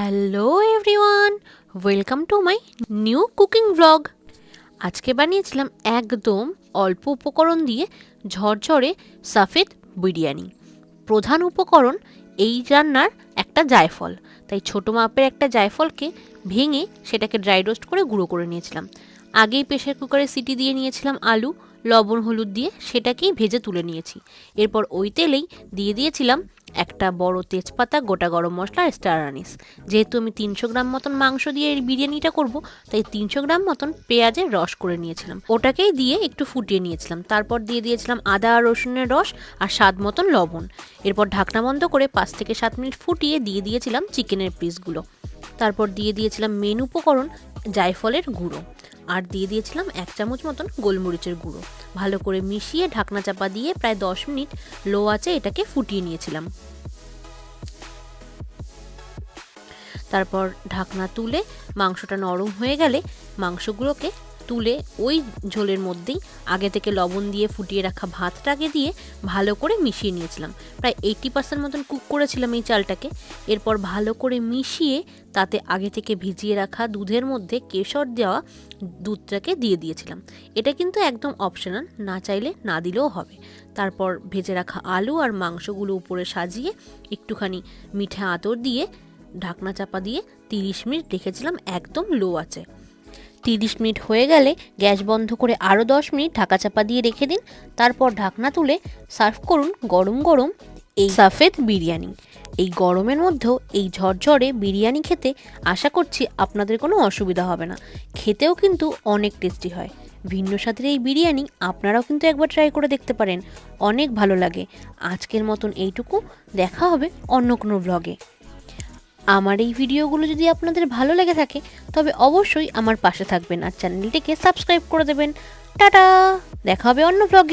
Hello everyone welcome to my new cooking blog আজকে বানিয়েছিলাম একদম অল্প উপকরণ দিয়ে ঝরঝরে সাফেদ বিরিয়ানি। প্রধান উপকরণ এই রান্নার একটা জায়ফল। তাই ছোটো মাপের একটা জায়ফলকে ভেঙে সেটাকে ড্রাই রোস্ট করে গুঁড়ো করে নিয়েছিলাম। আগেই প্রেশার কুকারে সিটি দিয়ে নিয়েছিলাম আলু, লবণ, হলুদ দিয়ে সেটাকেই ভেজে তুলে নিয়েছি। এরপর ওই তেলেই দিয়ে দিয়েছিলাম একটা বড় তেজপাতা, গোটা গরম মশলা আর স্টার আনিস। যেহেতু আমি তিনশো গ্রাম মতন মাংস দিয়ে এই বিরিয়ানিটা করব, তাই তিনশো গ্রাম মতন পেঁয়াজের রস করে নিয়েছিলাম। ওটাকেই দিয়ে একটু ফুটিয়ে নিয়েছিলাম। তারপর দিয়ে দিয়েছিলাম আদা আর রসুনের রস আর স্বাদ মতন লবণ। এরপর ঢাকনা বন্ধ করে পাঁচ থেকে সাত মিনিট ফুটিয়ে দিয়ে দিয়েছিলাম চিকেনের পিসগুলো। তারপর দিয়ে দিয়েছিলাম মেন উপকরণ, জায়ফলের গুঁড়ো। আর দিয়ে দিয়েছিলাম এক চামচ মতন গোলমরিচের গুঁড়ো। ভালো করে মিশিয়ে ঢাকনা চাপা দিয়ে প্রায় দশ মিনিট লো আঁচে এটাকে ফুটিয়ে নিয়েছিলাম। তারপর ঢাকনা তুলে মাংসটা নরম হয়ে গেলে মাংসগুলোকে তুলে ওই ঝোলের মধ্যেই আগে থেকে লবণ দিয়ে ফুটিয়ে রাখা ভাতটাকে দিয়ে ভালো করে মিশিয়ে নিয়েছিলাম। প্রায় এইটি পার্সেন্ট মতন কুক করেছিলাম এই চালটাকে। এরপর ভালো করে মিশিয়ে তাতে আগে থেকে ভিজিয়ে রাখা দুধের মধ্যে কেশর দেওয়া দুধটাকে দিয়ে দিয়েছিলাম। এটা কিন্তু একদম অপশনাল না চাইলে না দিলেও হবে। তারপর ভেজে রাখা আলু আর মাংসগুলো উপরে সাজিয়ে একটুখানি মিঠা আতর দিয়ে ঢাকনা চাপা দিয়ে তিরিশ মিনিট রেখেছিলাম একদম লো আছে তিরিশ মিনিট হয়ে গেলে গ্যাস বন্ধ করে আরও দশ মিনিট ঢাকা চাপা দিয়ে রেখে দিন। তারপর ঢাকনা তুলে সার্ভ করুন গরম গরম এই সাফেদ বিরিয়ানি। এই গরমের মধ্যেও এই ঝরঝরে বিরিয়ানি খেতে আশা করছি আপনাদের কোনো অসুবিধা হবে না। খেতেও কিন্তু অনেক টেস্টি হয়। ভিন্ন স্বাদের এই বিরিয়ানি আপনারাও কিন্তু একবার ট্রাই করে দেখতে পারেন। অনেক ভালো লাগে। আজকের মতন এইটুকু। দেখা হবে অন্য কোনো ব্লগে আমার এই ভিডিওগুলো যদি আপনাদের ভালো লেগে থাকে, তবে অবশ্যই আমার পাশে থাকবেন আর চ্যানেলটিকে সাবস্ক্রাইব করে দেবেন। টাটা! দেখা হবে অন্য ব্লগে